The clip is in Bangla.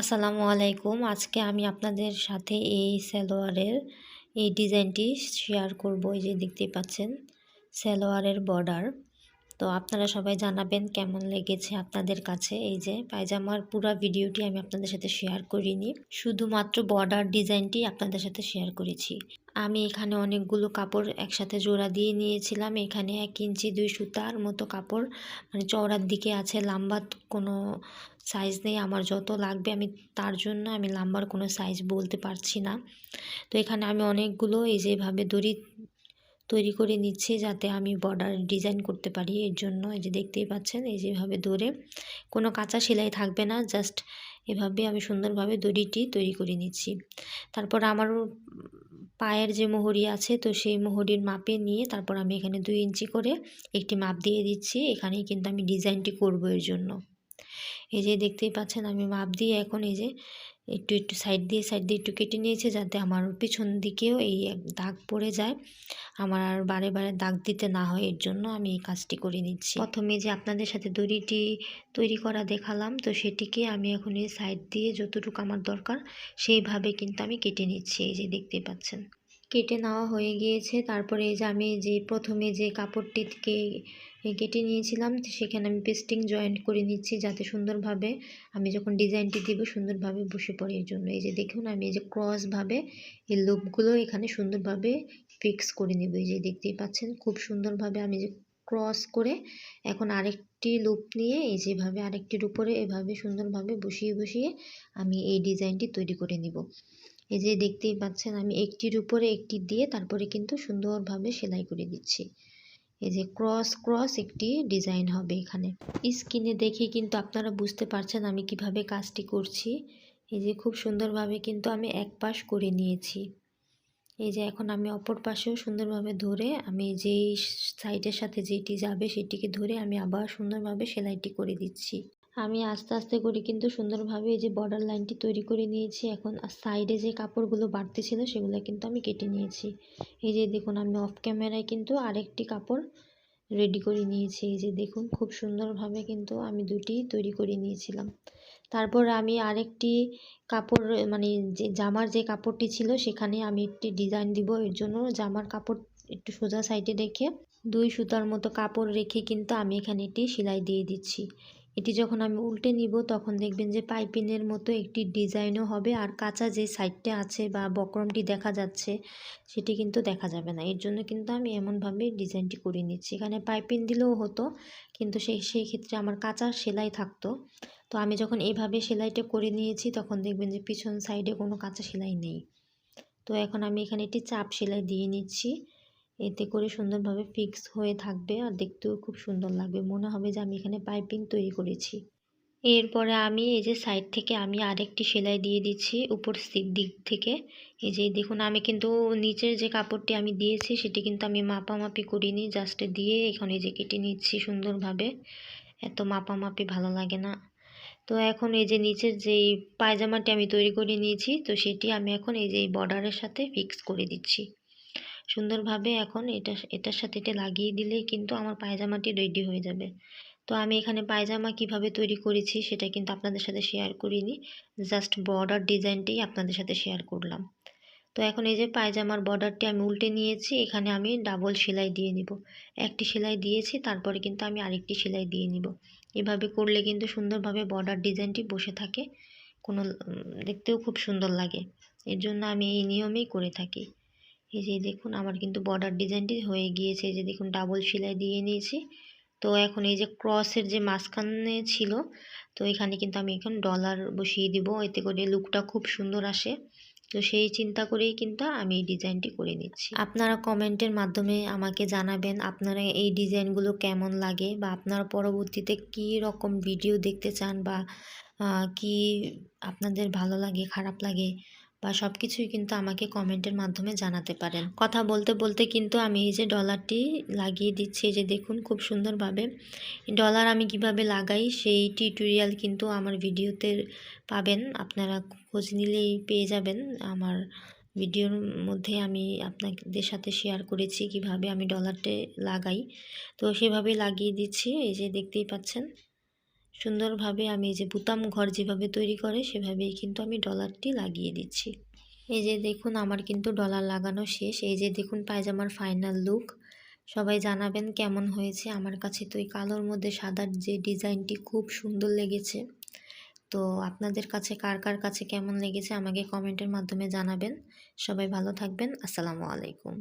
আসসালামু আলাইকুম। আজকে আমি আপনাদের সাথে এই সালোয়ারের, এই ডিজাইনটি শেয়ার করব। এই যে দেখতে পাচ্ছেন, সালোয়ারের বর্ডার তো আপনারা সবাই জানাবেন কেমন লেগেছে আপনাদের কাছে এই যে পায়জামার পুরো ভিডিওটি আমি আপনাদের সাথে শেয়ার করিনি। শুধুমাত্র বর্ডার ডিজাইনটি আপনাদের সাথে শেয়ার করেছি। আমি এখানে অনেকগুলো কাপড় একসাথে জোড়া দিয়ে নিয়েছিলাম। এখানে এক ইঞ্চি, দুই সুতার মতো কাপড় মানে চওড়ার দিকে আছে। লাম্বা কোনো সাইজ নেই। আমার যত লাগবে আমি তার জন্য আমি লাম্বার কোনো সাইজ বলতে পারছি না। তো এখানে আমি অনেকগুলো এই যেভাবে দড়ি তৈরি করে নিচ্ছি যাতে আমি বর্ডার ডিজাইন করতে পারি। এর জন্য এই যে দেখতেই পাচ্ছেন, এই যেভাবে দৌড়ে কোনো কাঁচা সেলাই থাকবে না, জাস্ট এভাবে আমি সুন্দরভাবে দড়িটি তৈরি করে নিচ্ছি। তারপর আমার পায়ের যে মোহরি আছে, তো সেই মোহরির মাপে নিয়ে তারপর আমি এখানে দুই ইঞ্চি করে একটি মাপ দিয়ে দিচ্ছি। এখানেই কিন্তু আমি ডিজাইনটি করব এর জন্য। এই যে দেখতেই পাচ্ছেন, আমি মাপ দিয়ে এখন এই যে একটু একটু সাইড দিয়ে সাইড দিয়ে একটু কেটে নিয়েছে যাতে আমার পিছন দিকেও এই দাগ পড়ে যায়। আমার আর বারে বারে দাগ দিতে না হয়, এর জন্য আমি এই কাজটি করে নিচ্ছি। প্রথমে যে আপনাদের সাথে দড়িটি তৈরি করা দেখালাম, তো সেটিকে আমি এখন এই সাইড দিয়ে যতটুকু আমার দরকার, সেইভাবে কিন্তু আমি কেটে নিচ্ছি, এই যে দেখতে পাচ্ছেন। কেটে নেওয়া হয়ে গিয়েছে। তারপরে এই যে আমি যে প্রথমে যে কাপড়টিকে কেটে নিয়েছিলাম, সেখানে আমি পেস্টিং জয়েন্ট করে নিচ্ছি যাতে সুন্দরভাবে আমি যখন ডিজাইনটি দিব সুন্দরভাবে বসে পড়ে। এর জন্য এই যে দেখুন, আমি এই যে ক্রসভাবে এই লুপগুলো এখানে সুন্দরভাবে ফিক্স করে নেব। এই যে দেখতেই পাচ্ছেন, খুব সুন্দরভাবে আমি যে ক্রস করে এখন আরেকটি লুপ নিয়ে এই যেভাবে আরেকটির উপরে এভাবে সুন্দরভাবে বসিয়ে বসিয়ে আমি এই ডিজাইনটি তৈরি করে নিব। এই যে দেখতেই পাচ্ছেন, আমি একটির উপরে একটি দিয়ে তারপরে কিন্তু সুন্দরভাবে সেলাই করে দিচ্ছি। এই যে ক্রস ক্রস একটি ডিজাইন হবে এখানে। স্কিনে দেখে কিন্তু আপনারা বুঝতে পারছেন আমি কীভাবে কাজটি করছি। এই যে খুব সুন্দরভাবে কিন্তু আমি এক পাশ করে নিয়েছি। এই যে এখন আমি অপর পাশেও সুন্দরভাবে ধরে আমি যেই সাইডের সাথে যেটি যাবে সেটিকে ধরে আমি আবার সুন্দরভাবে সেলাইটি করে দিচ্ছি। আমি আস্তে আস্তে করে কিন্তু সুন্দরভাবে এই যে বর্ডার লাইনটি তৈরি করে নিয়েছি। এখন সাইডে যে কাপড়গুলো বাড়তি ছিল সেগুলো কিন্তু আমি কেটে নিয়েছি। এই যে দেখুন, আমি অফ ক্যামেরায় কিন্তু আরেকটি কাপড় রেডি করে নিয়েছি। এই যে দেখুন, খুব সুন্দরভাবে কিন্তু আমি দুটি তৈরি করে নিয়েছিলাম। তারপর আমি আরেকটি কাপড় মানে যে জামার যে কাপড়টি ছিল সেখানে আমি একটি ডিজাইন দিব। এর জন্য জামার কাপড় একটু সোজা সাইডে রেখে দুই সুতার মতো কাপড় রেখে কিন্তু আমি এখানে একটি সেলাই দিয়ে দিচ্ছি। এটি যখন আমি উল্টে নিব, তখন দেখবেন যে পাইপিনের মতো একটি ডিজাইনও হবে আর কাঁচা যে সাইডটা আছে বা বক্রমটি দেখা যাচ্ছে, সেটি কিন্তু দেখা যাবে না। এর জন্য কিন্তু আমি এমনভাবে ডিজাইনটি করে নিচ্ছি। এখানে পাইপিন দিলেও হতো, কিন্তু সেই সেই ক্ষেত্রে আমার কাঁচা সেলাই থাকতো। তো আমি যখন এইভাবে সেলাইটা করে নিয়েছি, তখন দেখবেন যে পিছন সাইডে কোনো কাঁচা সেলাই নেই। তো এখন আমি এখানে একটি চাপ সেলাই দিয়ে নিচ্ছি। এতে করে সুন্দরভাবে ফিক্স হয়ে থাকবে আর দেখতেও খুব সুন্দর লাগবে। মনে হবে যে আমি এখানে পাইপিং তৈরি করেছি। এরপরে আমি এই যে সাইড থেকে আমি আরেকটি সেলাই দিয়ে দিচ্ছি উপর দিক থেকে। এই যে দেখুন, আমি কিন্তু নিচের যে কাপড়টি আমি দিয়েছি সেটি কিন্তু আমি মাপামাপি করিনি জাস্ট দিয়ে এখানে যে কেটে নিচ্ছি সুন্দরভাবে। এত মাপামাপি ভালো লাগে না। তো এখন এই যে নিচের যেই পায়জামাটি আমি তৈরি করে নিয়েছি, তো সেটি আমি এখন এই যে বর্ডারের সাথে ফিক্স করে দিচ্ছি। সুন্দরভাবে এখন এটা, এটার সাথে এটা লাগিয়ে দিলেই কিন্তু আমার পায়জামাটি রেডি হয়ে যাবে। তো আমি এখানে পায়জামা কীভাবে তৈরি করেছি সেটা কিন্তু আপনাদের সাথে শেয়ার করিনি। জাস্ট বর্ডার ডিজাইনটাই আপনাদের সাথে শেয়ার করলাম। তো এখন এই যে পায়জামার বর্ডারটি আমি উল্টে নিয়েছি, এখানে আমি ডাবল সেলাই দিয়ে নিব। একটি সেলাই দিয়েছি, তারপরে কিন্তু আমি আরেকটি সেলাই দিয়ে নিব। এভাবে করলে কিন্তু সুন্দরভাবে বর্ডার ডিজাইনটি বসে থাকে। কোনো দেখতেও খুব সুন্দর লাগে। এর জন্য আমি এই নিয়মেই করে থাকি। এই যে দেখুন, আমার কিন্তু বর্ডার ডিজাইনটি হয়ে গিয়েছে। এই যে দেখুন ডাবল সেলাই দিয়ে নিয়েছি। তো এখন এই যে ক্রসের যে মাঝখানে ছিল, তো এখানে কিন্তু আমি এখন ডলার বসিয়ে দিব। এতে করে লুকটা খুব সুন্দর আসে। তো সেই চিন্তা করেই কিন্তু আমি এই ডিজাইনটি করে নিচ্ছি। আপনারা কমেন্টের মাধ্যমে আমাকে জানাবেন, আপনারা এই ডিজাইনগুলো কেমন লাগে বা আপনারা পরবর্তীতে কী রকম ভিডিও দেখতে চান বা কি আপনাদের ভালো লাগে, খারাপ লাগে বা সব কিছুই কিন্তু আমাকে কমেন্টের মাধ্যমে জানাতে পারেন। কথা বলতে বলতে কিন্তু আমি এই যে ডলারটি লাগিয়ে দিচ্ছি যে দেখুন খুব সুন্দরভাবে। ডলার আমি কীভাবে লাগাই সেই টিউটোরিয়াল কিন্তু আমার ভিডিওতে পাবেন। আপনারা খোঁজ নিলেই পেয়ে যাবেন। আমার ভিডিওর মধ্যে আমি আপনাদের সাথে শেয়ার করেছি কীভাবে আমি ডলারটে লাগাই। তো সেভাবে লাগিয়ে দিচ্ছি, এই যে দেখতেই পাচ্ছেন। সুন্দরভাবে আমি যে বুতাম ঘর যেভাবে তৈরি করে, সেভাবেই কিন্তু আমি ডলারটি লাগিয়ে দিচ্ছি। এই যে দেখুন, আমার কিন্তু ডলার লাগানো শেষ। এই যে দেখুন, পায়জামার ফাইনাল লুক সবাই জানাবেন কেমন হয়েছে। আমার কাছে তো এই কালোর মধ্যে সাদার যে ডিজাইনটি খুব সুন্দর লেগেছে। তো আপনাদের কাছে, কার কার কাছে কেমন লেগেছে, আমাকে কমেন্টের মাধ্যমে জানাবেন। সবাই ভালো থাকবেন। আসসালামু আলাইকুম।